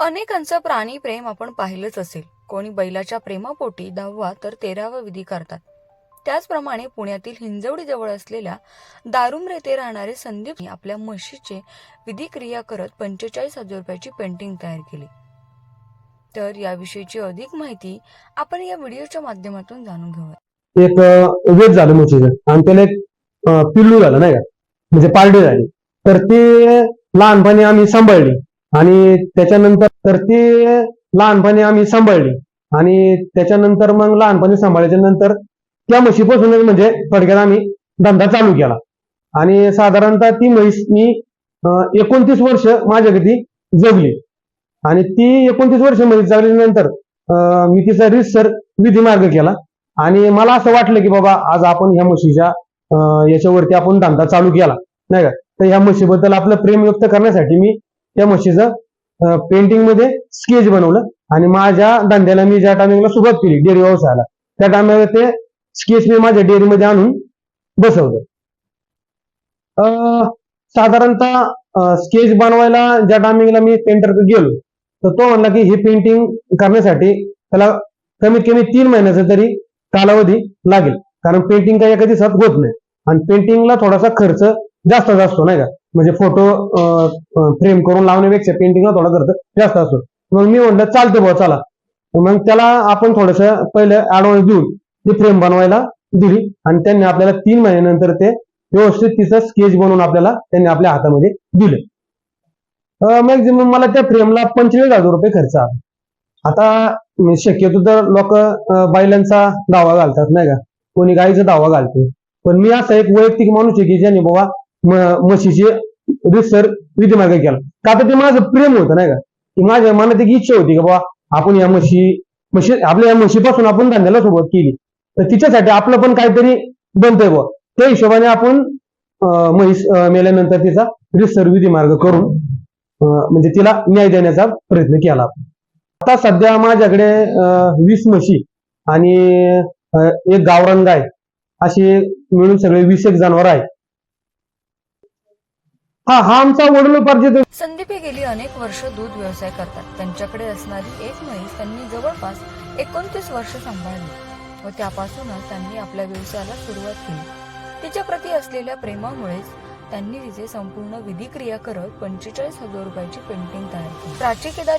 अनेकांचं प्राणी प्रेम आपण पाहिलंच असेल. कोणी बैलाच्या प्रेमापोटी दहावा तर तेरावा विधी करतात. त्याचप्रमाणे पुण्यातील हिंजवडी जवळ असलेल्या दारुम येथे राहणारे संदीप आपल्या म्हशीचे विधी क्रिया करत पंचेचाळीस हजार रुपयाची पेंटिंग तयार केली. तर याविषयीची अधिक माहिती आपण या व्हिडिओच्या माध्यमातून जाणून घेऊया. एक वेद झालं म्हशीचं. आणि त्याला एक पिल्लू झालं नाही का? म्हणजे पारडी झाली. तर ते लहानपणी आम्ही सांभाळली. आणि त्याच्यानंतर तर ती लहानपणी आम्ही सांभाळली. आणि त्याच्यानंतर मग लहानपणी सांभाळल्याच्या नंतर त्या म्हशीपासूनच म्हणजे थोडक्यात आम्ही धंदा चालू केला. आणि साधारणतः ती म्हैस मी एकोणतीस वर्ष माझ्या घरी जगली. आणि ती एकोणतीस वर्ष म्हैस जगल्यानंतर अं, मी तिचा रिसर विधी मार्ग केला. आणि मला असं वाटलं की बाबा आज आपण ह्या म्हशीच्या याच्यावरती आपण धंदा चालू केला. नाही का? तर ह्या म्हशीबद्दल आपलं प्रेम व्यक्त करण्यासाठी मी त्या म्हशीचं पेंटिंगमध्ये स्केच बनवलं आणि माझ्या धंद्याला मी ज्या टायमिंगला सुरुवात केली डेअरी व्यवसायाला त्या टायमिंगला ते स्केच मी माझ्या डेअरीमध्ये आणून बसवलं. अं, साधारणतः स्केच बनवायला ज्या टायमिंगला मी पेंटरकडे गेलो तर तो म्हणला की हे पेंटिंग करण्यासाठी त्याला कमीत कमी तीन महिन्याचा तरी कालावधी लागेल. कारण पेंटिंग काही एका दिवसात होत नाही. आणि पेंटिंगला थोडासा खर्च जास्त असतो नाही का? म्हणजे फोटो फ्रेम करून लावण्यापेक्षा पेंटिंगला थोडा खर्च जास्त असतो. मग मी म्हणलं चालतं बुवा चला. मग त्याला आपण थोडस पहिलं ऍडव्हान्स देऊन ती फ्रेम बनवायला दिली आणि त्यांनी आपल्याला तीन महिन्यानंतर ते व्यवस्थित तिचं स्केच बनवून आपल्याला त्यांनी आपल्या हातामध्ये दिलं. मॅक्झिमम मला त्या फ्रेमला पंचवीस हजार रुपये खर्च आला. आता शक्यतो तर लोक बैलांचा दावा घालतात नाही का? कोणी गाईचा दावा घालते पण मी असा एक वैयक्तिक माणूस आहे की ज्याने बाबा म्हशीची रिसर विधिमार्ग केला. का तर ते माझं प्रेम होतं नाही का? की माझ्या मनात एक इच्छा होती की बाबा आपण या म्हशी म्हशी आपल्या या म्हशीपासून आपण धंद्याला सुरुवात केली. तर तिच्यासाठी आपलं पण काहीतरी बनतंय बुवा. त्या हिशोबाने आपण म्हैस मेल्यानंतर तिचा रिसर विधिमार्ग करून म्हणजे तिला न्याय देण्याचा प्रयत्न केला. आता सध्या माझ्याकडे अं, वीस म्हशी आणि एक गावरान गाय अशी मिळून सगळे वीस एक जनावर आहे हा हा आमचा वडिलोपार्जित संदीप हे गेली अनेक वर्ष दूध व्यवसाय करतात. त्यांच्याकडे असणारी एक म्हैस त्यांनी जवळपास एकोणतीस वर्ष सांभाळली व त्यापासूनच त्यांनी आपल्या व्यवसायाला सुरुवात केली. तिच्या प्रती असलेल्या प्रेमामुळेच त्यांनी तिचे संपूर्ण विधी क्रिया करत पंचेचाळीस हजार रुपयाची पेंटिंग तयार केली. प्राची केदारी